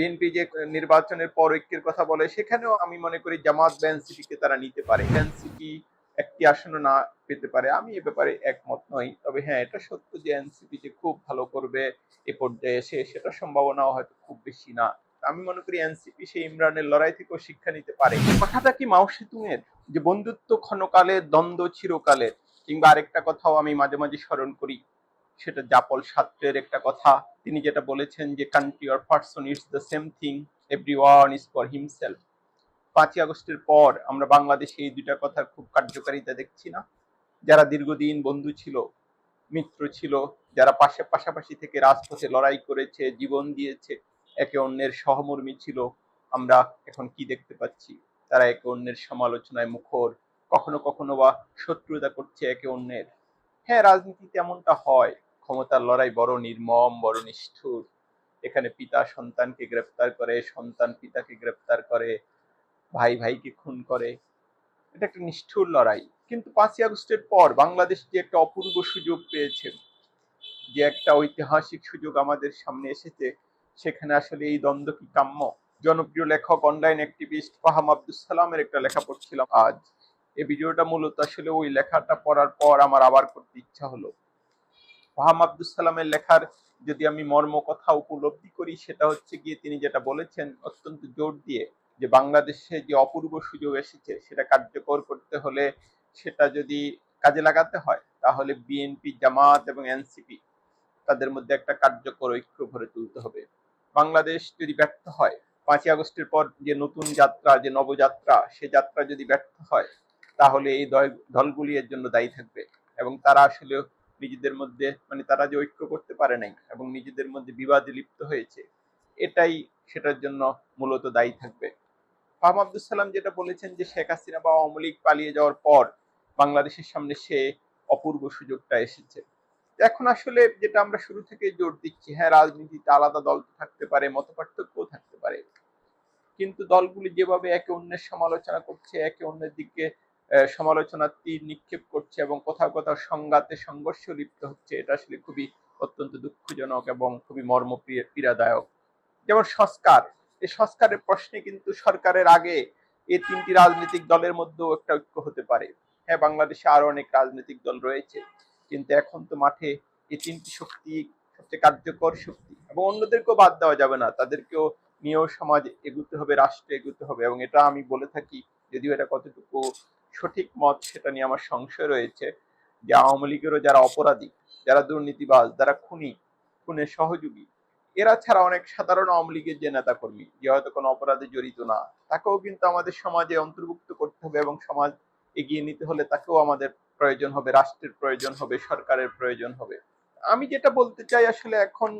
BNP যে নির্বাচনের পর ঐক্যের কথা বলে, সেখানেও আমি মনে করি জামাত বা এনসিপি কে তারা নিতে পারে। এনসিপি একটি আসনও না পেতে পারে। আমি এ ব্যাপারে একমত নই। তবে হ্যাঁ এটা সত্য যে এনসিপি যে খুব ভালো করবে এ পর্যায়ে এসে সেটা সম্ভাবনাও হয়তো খুব বেশি না। আমি মনে করি এনসিপি সেই ইমরানের লড়াই থেকেও শিক্ষা নিতে পারে। কথাটা কি মাও সেতুংয়ের? যে বন্ধুত্ব ক্ষণকালের দ্বন্দ্ব চিরকালের? কিংবা আরেকটা কথাও আমি মাঝে মাঝে স্মরণ করি। সেটা জাপল সাত্রের একটা কথা। তিনি যেটা বলেছেন যে country or person it's the same thing everyone is for himself পাঁচই আগস্টের পর আমরা বাংলাদেশে এই দুইটা কথার খুব কার্যকারিতা দেখছি না। যারা দীর্ঘদিন বন্ধু ছিল, মিত্র ছিল, যারা পাশে পাশাপাশি থেকে রাজপথে লড়াই করেছে, জীবন দিয়েছে, একে অন্যের সহমর্মী ছিল, আমরা এখন কি দেখতে পাচ্ছি? তারা একে অন্যের সমালোচনায় মুখর, কখনো কখনো বা শত্রুতা করছে একে অন্যের। হ্যাঁ রাজনীতিতে এমনটা হয় ক্ষমতার লড়াই বড় নির্মম, বড় নিষ্ঠুর। এখানে পিতা সন্তানকে গ্রেফতার করে, সন্তান পিতাকে গ্রেফতার করে, ভাই ভাইকে খুন করে। এটা একটা নিষ্ঠুর লড়াই। কিন্তু পাঁচই আগস্টের পর বাংলাদেশ যে একটা অপূর্ব সুযোগ পেয়েছে, যে একটা ঐতিহাসিক সুযোগ আমাদের সামনে এসেছে, সেখানে আসলে এই দ্বন্দ্ব কি কাম্য? জনপ্রিয় লেখক, অনলাইন অ্যাক্টিভিস্ট ফাহাম আব্দুল সালামের একটা লেখা পড়ছিলাম আজ। এই ভিডিওটা মূলত আসলে ওই লেখাটা পড়ার পর আমার আবার করতে ইচ্ছা হলো। ফাহাম আব্দুল সালামের লেখার যদি আমি মর্ম কথা উপলব্ধি করি, সেটা হচ্ছে গিয়ে তিনি যেটা বলেছেন, অত্যন্ত জোর দিয়ে যে বাংলাদেশে যে অপূর্ব সুযোগ এসেছে, সেটা কার্যকর করতে হলে সেটা যদি কাজে লাগাতে হয়, তাহলে বিএনপি, জামাত এবং এনসিপি তাদের মধ্যে একটা কার্যকর ঐক্য ভরে তুলতে হবে। বাংলাদেশ যদি ব্যর্থ হয়, পাঁচই আগস্টের পর যে নতুন যাত্রা, যে নবযাত্রা, সে যাত্রা যদি ব্যর্থ হয়, তাহলে এই দল- দলগুলি এর জন্য দায়ী থাকবে এবং তারা আসলে নিজেদের মধ্যে মানে তারা যে ঐক্য করতে পারে নাই এবং নিজেদের মধ্যে বিবাদে লিপ্ত হয়েছে, এটাই সেটার জন্য মূলত দায়ী থাকবে। ফাহাম আব্দুল সালাম যেটা বলেছেন যে শেখ হাসিনা বা আওয়ামী লীগ পালিয়ে যাওয়ার পর বাংলাদেশের সামনে সে অপূর্ব সুযোগটা এসেছে। এখন আসলে যেটা আমরা শুরু থেকে জোর দিচ্ছি হ্যাঁ রাজনীতিতে আলাদা দল থাকতে পারে মত থাকতে পারে। কিন্তু দলগুলি যেভাবে একে অন্যের সমালোচনা করছে, একে অন্যের দিকে আহ, সমালোচনার তীর নিক্ষেপ করছে এবং কোথাও কোথাও সংঘাতে সংঘর্ষ লিপ্ত হচ্ছে এটা আসলে খুবই অত্যন্ত দুঃখজনক এবং খুবই মর্ম পীড়াদায়ক। যেমন সংস্কার এই সংস্কারের প্রশ্নে কিন্তু সরকারের আগে এই তিনটি রাজনৈতিক দলের মধ্যেও একটা ঐক্য হতে পারে। হ্যাঁ বাংলাদেশে আরও অনেক রাজনৈতিক দল রয়েছে কিন্তু এখন তো মাঠে এই তিনটি শক্তি সবচেয়ে কার্যকর শক্তি। এবং অন্যদেরকেও বাদ দেওয়া যাবে না তাদেরকেও নিয়েও সমাজ এগুতে হবে রাষ্ট্রে এগুতে হবে এবং এটা আমি বলে থাকি যদিও এটা কতটুকু সঠিক মত সেটা নিয়ে আমার সংশয় রয়েছে। যে আওয়ামী লীগেরও যারা অপরাধী, যারা দুর্নীতিবাজ, যারা খুনি, খুনের সহযোগী, এরা ছাড়া অনেক সাধারণ আওয়ামী লীগের যে নেতা কর্মী যে হয়তো কোনো অপরাধে জড়িত না, তাকেও কিন্তু আমাদের সমাজে অন্তর্ভুক্ত করতে হবে এবং সমাজ এগিয়ে নিতে হলে তাকেও আমাদের প্রয়োজন হবে, রাষ্ট্রের প্রয়োজন হবে, সরকারের প্রয়োজন হবে। আমি যেটা বলতে চাই আসলে এখন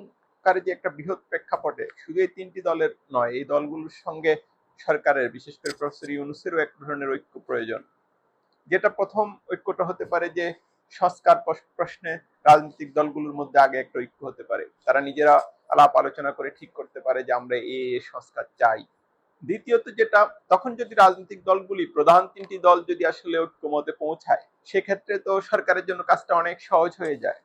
কার যে একটা বৃহৎ প্রেক্ষাপটে, শুধু এই তিনটি দলের নয়, এই দলগুলোর সঙ্গে সরকারের, বিশেষ করে প্রফেসর ইউনুসেরও এক ধরনের ঐক্য প্রয়োজন। যেটা প্রথম ঐক্যটা হতে পারে যে সংস্কার প্রশ্নে রাজনৈতিক দলগুলোর মধ্যে আগে একটা ঐক্য হতে পারে। তারা নিজেরা আলাপ আলোচনা করে ঠিক করতে পারে যে আমরা এ সংস্কার চাই। দ্বিতীয়ত যেটা, তখন যদি রাজনৈতিক দলগুলি, প্রধান তিনটি দল যদি আসলে ঐক্যমতে পৌঁছায়, সেক্ষেত্রে তো সরকারের জন্য কাজটা অনেক সহজ হয়ে যায়।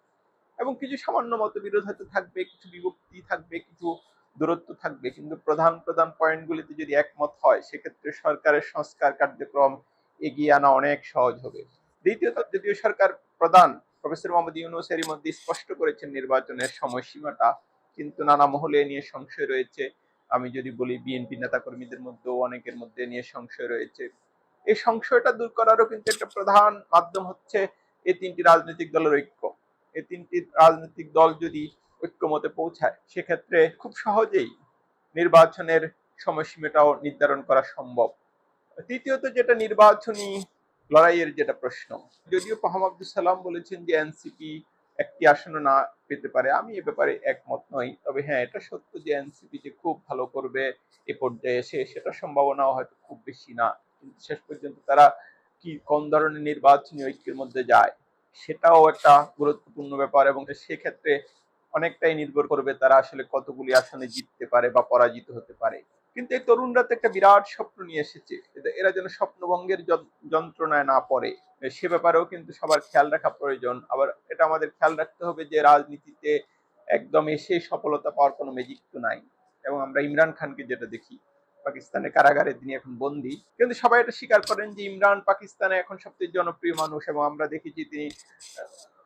এবং কিছু সামান্য মতবিরোধ হয়তো থাকবে, কিছু বিভক্তি থাকবে, কিছু দূরত্ব থাকবে, কিন্তু প্রধান প্রধান পয়েন্টগুলিতে যদি একমত হয়, সেক্ষেত্রে সরকারের সংস্কার কার্যক্রম এগিয়ে আনা অনেক সহজ হবে। দ্বিতীয়ত, যদিও সরকার প্রধান প্রফেসর মোহাম্মদ ইউনুস এরই মধ্যে স্পষ্ট করেছেন নির্বাচনের সময়সীমাটা, কিন্তু নানা মহলে নিয়ে সংশয় রয়েছে। আমি যদি বলি, বিএনপি নেতাকর্মীদের মধ্যেও অনেকের মধ্যে নিয়ে সংশয় রয়েছে। এই সংশয়টা দূর করারও কিন্তু একটা প্রধান মাধ্যম হচ্ছে এই তিনটি রাজনৈতিক দলের ঐক্য। এই তিনটি রাজনৈতিক দল যদি ঐক্যমতে পৌঁছায়, সেক্ষেত্রে খুব সহজেই নির্বাচনের সময়সীমাটাও নির্ধারণ করা সম্ভব। তৃতীয়ত যেটা নির্বাচনী লড়াইয়ের যেটা প্রশ্ন, যদিও মোহাম্মদ আব্দুল সালাম বলেছেন যে এনসিপি একটি আসন না পেতে পারে, আমি এ ব্যাপারে একমত নই। তবে হ্যাঁ এটা সত্য যে এনসিপি যে খুব ভালো করবে এ পর্যায়ে এসে, সেটা সম্ভাবনাও হয়তো খুব বেশি না। কিন্তু শেষ পর্যন্ত তারা কি, কোন ধরনের নির্বাচনী ঐক্যের মধ্যে যায়, সেটাও একটা গুরুত্বপূর্ণ ব্যাপার এবং সেক্ষেত্রে অনেকটাই নির্ভর করবে তারা আসলে কতগুলি আসনে জিততে পারে বা পরাজিত হতে পারে। কিন্তু এই তরুণরা তো একটা বিরাট স্বপ্ন নিয়ে এসেছে। এরা যেন স্বপ্নভঙ্গের যন- যন্ত্রণায় না পড়ে। সে ব্যাপারেও কিন্তু সবার খেয়াল রাখা প্রয়োজন। আবার এটা আমাদের খেয়াল রাখতে হবে যে, রাজনীতিতে একদম এসে সফলতা পাওয়ার কোনো ম্যাজিক তো নাই। এবং আমরা ইমরান খানকে যেটা দেখি, পাকিস্তানের কারাগারে তিনি এখন বন্দী। কিন্তু সবাই এটা স্বীকার করেন যে, ইমরান পাকিস্তানে এখন সবচেয়ে জনপ্রিয় মানুষ এবং আমরা দেখেছি তিনি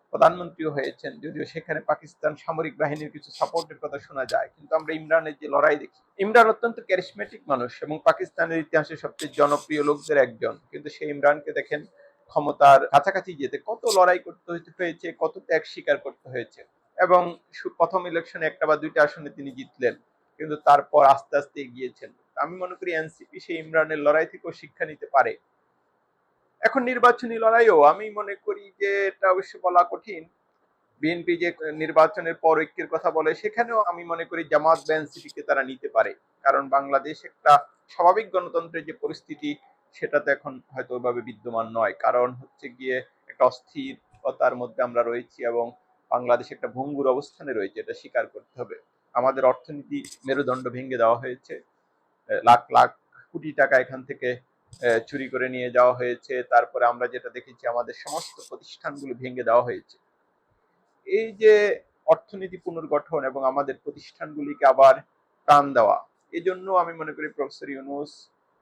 প্রধানমন্ত্রীও হয়েছেন, যদিও সেখানে পাকিস্তান সামরিক বাহিনীর কিছু সাপোর্টের কথা শোনা যায়, কিন্তু আমরা ইমরানের যে লড়াই দেখি, ইমরান অত্যন্ত ক্যারিসমেটিক মানুষ এবং পাকিস্তানের ইতিহাসে সবচেয়ে জনপ্রিয় লোকদের একজন, কিন্তু সেই ইমরানকে দেখেন ক্ষমতার কাছাকাছি যেতে কত লড়াই করতে হয়েছে- কত ত্যাগ স্বীকার করতে হয়েছে এবং প্রথম ইলেকশনে একটা বা দুইটা আসনে তিনি জিতলেন, কিন্তু তারপর আস্তে আস্তে এগিয়েছেন। আমি মনে করি এনসিপি সেই ইমরানের লড়াই থেকেও শিক্ষা নিতে পারে। এখন নির্বাচনী লড়াইও আমি মনে করি যে এটা অবশ্য বলা কঠিন। বিএনপি যে নির্বাচনের পর ঐক্যের কথা বলে, সেখানেও আমি মনে করি জামাত বা এনসিপিকে তারা নিতে পারে। কারণ বাংলাদেশ একটা স্বাভাবিক গণতন্ত্রের যে পরিস্থিতি, সেটা তো এখন হয়তো ওইভাবে বিদ্যমান নয়। কারণ হচ্ছে গিয়ে একটা অস্থিরতার মধ্যে আমরা রয়েছি এবং বাংলাদেশ একটা ভঙ্গুর অবস্থানে রয়েছে, এটা স্বীকার করতে হবে। আমাদের অর্থনীতি মেরুদণ্ড ভেঙে দেওয়া হয়েছে। লাখ লাখ কোটি টাকা এখান থেকে চুরি করে নিয়ে যাওয়া হয়েছে, তারপরে আমরা যেটা দেখেছি, আমাদের সমস্ত প্রতিষ্ঠানগুলো ভেঙে দেওয়া হয়েছে। এই যে অর্থনীতি পুনর্গঠন এবং আমাদের প্রতিষ্ঠানগুলিকে আবার প্রাণ দেওয়া এই জন্য আমি মনে করি প্রফেসর ইউনুস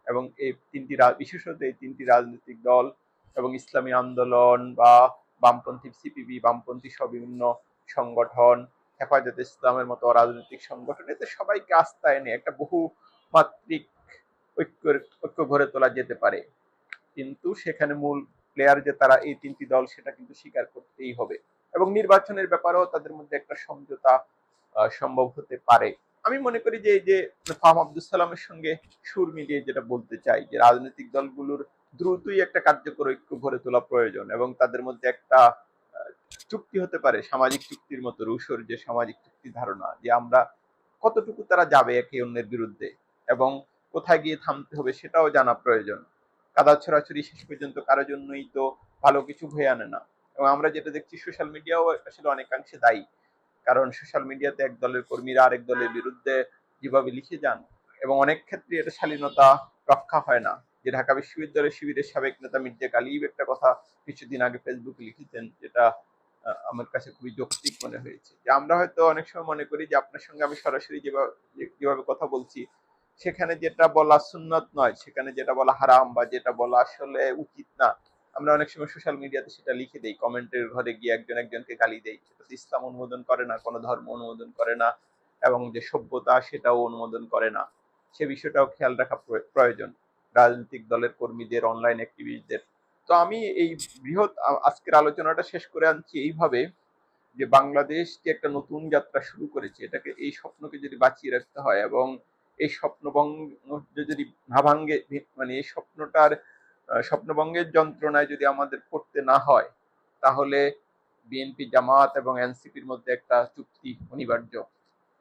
এবং এই তিনটি বিশেষত এই তিনটি রাজনৈতিক দল এবং ইসলামী আন্দোলন বা বামপন্থী সিপিবি বামপন্থী সব বিভিন্ন সংগঠন, হেফাজত ইসলামের মতো রাজনৈতিক সংগঠন এতে সবাইকে আস্থা এনে একটা বহু মাত্রিক ঐক্য গড়ে তোলা যেতে পারে। কিন্তু সেখানে মূল প্লেয়ার যে তারা এই তিনটি দল, সেটা কিন্তু স্বীকার করতেই হবে। এবং নির্বাচনের ব্যাপারেও তাদের মধ্যে একটা সমঝোতা সম্ভব হতে পারে। আমি মনে করি যে এই যে ফাহাম আব্দুল সালামের সঙ্গে সুর মিলিয়ে যেটা বলতে চাই, যে রাজনৈতিক দলগুলোর দ্রুতই একটা কার্যকর ঐক্য গড়ে তোলা প্রয়োজন এবং তাদের মধ্যে একটা চুক্তি হতে পারে, সামাজিক চুক্তির মতো রুশোর যে সামাজিক চুক্তি ধারণা, যে আমরা কতটুকু তারা যাবে একে অন্যের বিরুদ্ধে। এবং কোথায় গিয়ে থামতে হবে সেটাও জানা প্রয়োজন। কাদা ছড়াছড়ি শেষ পর্যন্ত কারোর জন্যই তো ভালো কিছু হয়ে আনে না। এবং আমরা যেটা দেখছি সোশ্যাল মিডিয়াও আসলে অনেকাংশে দায়ী। কারণ সোশ্যাল মিডিয়াতে এক দলের কর্মীরা আরেক দলের বিরুদ্ধে যেভাবে লিখে যান, এবং অনেক ক্ষেত্রে এটা শালীনতা রক্ষা হয় না। যে ঢাকা বিশ্ববিদ্যালয় শিবিরের সাবেক নেতা মির্জা গালিব একটা কথা কিছুদিন আগে ফেসবুকে লিখেছেন, যেটা আমার কাছে খুবই যৌক্তিক মনে হয়েছে। যে আমরা হয়তো অনেক সময় মনে করি যে আপনার সঙ্গে আমি সরাসরি যেভাবে যেভাবে কথা বলছি সেখানে যেটা বলা সুন্নত নয়, সেখানে যেটা বলা হারাম বা যেটা বলা আসলে উচিত না। আমরা অনেক সময় সোশ্যাল মিডিয়াতে সেটা লিখে দেই কমেন্টের ঘরে গিয়ে একজন একজনকে গালি দেই। সেটা ইসলাম অনুমোদন করে না, কোনো ধর্ম অনুমোদন করে না এবং যে সভ্যতা সেটাও অনুমোদন করে না। সে বিষয়টাও খেয়াল রাখা প্রয়োজন। রাজনৈতিক দলের কর্মীদের অনলাইন অ্যাক্টিভিস্টদের তো আমি এই বৃহৎ আজকের আলোচনাটা শেষ করে আনছি এইভাবে যে বাংলাদেশ যে একটা নতুন যাত্রা শুরু করেছে? এটাকে, এই স্বপ্নকে যদি বাঁচিয়ে রাখতে হয় এবং এই স্বপ্নবঙ্গ যদি ভাবাঙ্গে মানে এই স্বপ্নটার স্বপ্নভঙ্গের যন্ত্রণায় যদি আমাদের পড়তে না হয়, তাহলে বিএনপি জামাত এবং এনসিপির মধ্যে একটা চুক্তি অনিবার্য।